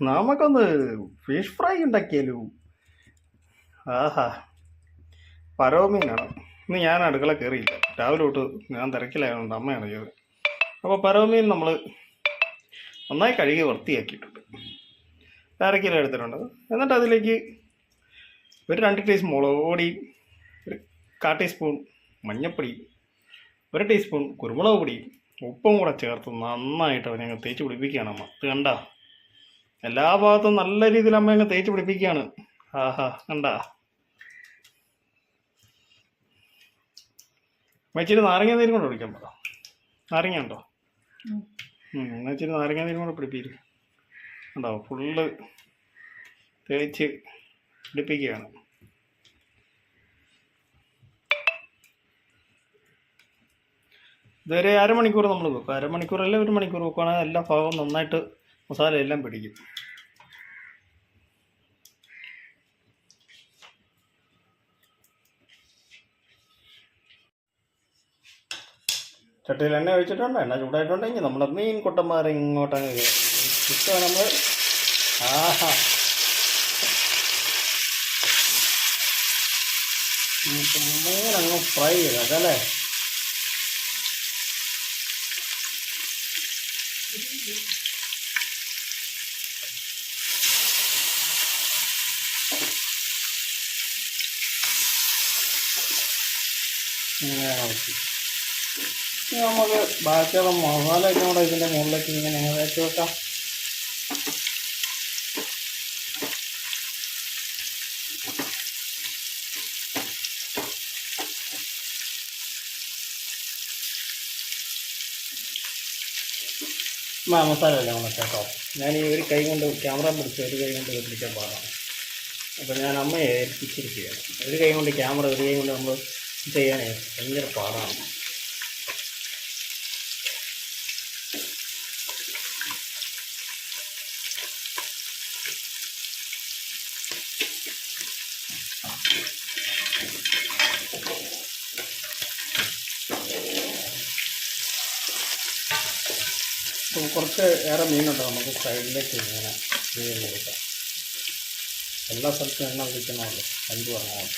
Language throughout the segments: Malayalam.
നമുക്കൊന്ന് ഫിഷ് ഫ്രൈ ഉണ്ടാക്കിയാലോ ആഹാ. പരവമീനാണ് ഇന്ന് ഞാൻ അടുക്കള കയറിയില്ല രാവിലെ തൊട്ട് ഞാൻ തിരക്കിലായതുകൊണ്ട് അമ്മയാണ് ചെയ്തത് അപ്പോൾ പരവമീൻ നമ്മൾ നന്നായി കഴുകി വൃത്തിയാക്കിയിട്ടുണ്ട്. അര കിലോ എടുത്തിട്ടുണ്ട്. എന്നിട്ട് അതിലേക്ക് ഒരു രണ്ട് ടീസ്പൂൺ മുളക് പൊടി ഒരു കാ ടീസ്പൂൺ മഞ്ഞൾപ്പൊടി ഒരു ടീസ്പൂൺ കുരുമുളക് പൊടി ഉപ്പും കൂടെ ചേർത്ത് നന്നായിട്ട് അവനെ തേച്ച് പിടിപ്പിക്കുകയാണ് അമ്മ. കണ്ട? എല്ലാ ഭാഗത്തും നല്ല രീതിയിൽ അമ്മ അങ്ങ് തേച്ച് പിടിപ്പിക്കുകയാണ്. ആഹാ കണ്ട. ഇച്ചിരി നാരങ്ങ നീരും കൊണ്ട് പിടിക്കാൻ പറ. നാരങ്ങ ഉണ്ടോ? ഉം. ഉം, എന്നാ ഇച്ചിരി നാരങ്ങ നീരും കൂടെ പിടിപ്പിക്കും. ഉണ്ടോ ഫുള്ള് തേച്ച് പിടിപ്പിക്കുകയാണ്. ഇതുവരെ അരമണിക്കൂർ നമ്മൾ വെക്കും. അരമണിക്കൂറല്ല ഒരു മണിക്കൂർ വെക്കുകയാണെങ്കിൽ എല്ലാ ഭാഗവും നന്നായിട്ട് മസാല എല്ലാം പിടിക്കും. ചട്ടിയിൽ എണ്ണ ഒഴിച്ചിട്ടുണ്ട്. എണ്ണ ചൂടായിട്ടുണ്ടെങ്കിൽ നമ്മുടെ മീൻ കുട്ടന്മാർ ഇങ്ങോട്ടങ്ങ് ഇഷ്ടമാണ് നമ്മൾ ആഹാ. മീൻ അങ്ങ് ഫ്രൈ ചെയ്തേക്കാം ഇങ്ങനെ ഇനി നമുക്ക് ബാക്കിയുള്ള മസാല ഒക്കെ കൂടെ ഇതിന്റെ മുകളിലേക്ക് ഇങ്ങനെ തേച്ച് വെക്കാം. മസാല എല്ലാം കൂടെ കേട്ടോ ഞാൻ ഈ ഒരു കൈ കൊണ്ട് ക്യാമറ പിടിച്ച് ഒരു കൈ കൊണ്ട് പിടിക്കാൻ പാടാണ്. അപ്പോൾ ഞാൻ അമ്മയെ ഏൽപ്പിച്ചിരിക്കുകയാണ്. ഒരു കൈ കൊണ്ട് ക്യാമറ ഒരു കൈ കൊണ്ട് നമ്മൾ ചെയ്യാനേ ഭയങ്കര പാടാണ്. കുറച്ച് ഏറെ മീനുണ്ട് നമുക്ക് സൈഡിലേക്ക് ഇങ്ങനെ മീൻ കൊടുക്കാം എല്ലാ സ്ഥലത്തും എണ്ണ വിളിക്കണമല്ലോ എന്ത് പറഞ്ഞാൽ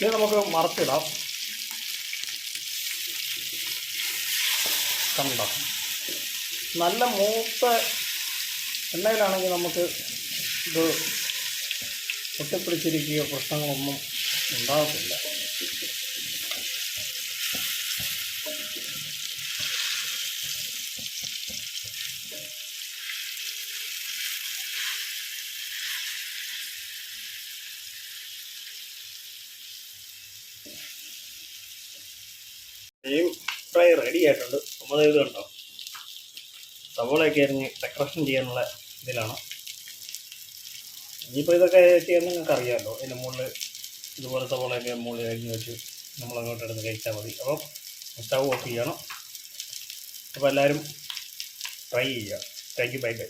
ഇത് നമുക്ക് മറച്ചിടാം. കണ്ട? നല്ല മൂത്ത എണ്ണയിലാണെങ്കിൽ നമുക്ക് ഇത് ഒട്ടിപ്പിടിച്ചിരിക്കുകയോ പ്രശ്നങ്ങളൊന്നും ഉണ്ടാകത്തില്ല. നെയ്യും ഫ്രൈ റെഡി ആയിട്ടുണ്ട്. നമ്മൾ ഇത് കണ്ടോ? സവോളയൊക്കെ അരിഞ്ഞ് ഡെക്കറേഷൻ ചെയ്യാനുള്ള ഇതിലാണ്. ഇനിയിപ്പോൾ ഇതൊക്കെ ചെയ്യാൻ നിങ്ങൾക്ക് അറിയാമല്ലോ അതിന്റെ മുകളിൽ ഇതുപോലെ സവോളയൊക്കെ മുകളിൽ അരിഞ്ഞ് വെച്ച് നമ്മൾ അങ്ങോട്ട് എടുത്ത് കഴിച്ചാൽ മതി. അപ്പം സ്റ്റവ് ഓഫ് ചെയ്യണം. അപ്പോൾ എല്ലാവരും ട്രൈ ചെയ്യുക. Thank you bye bye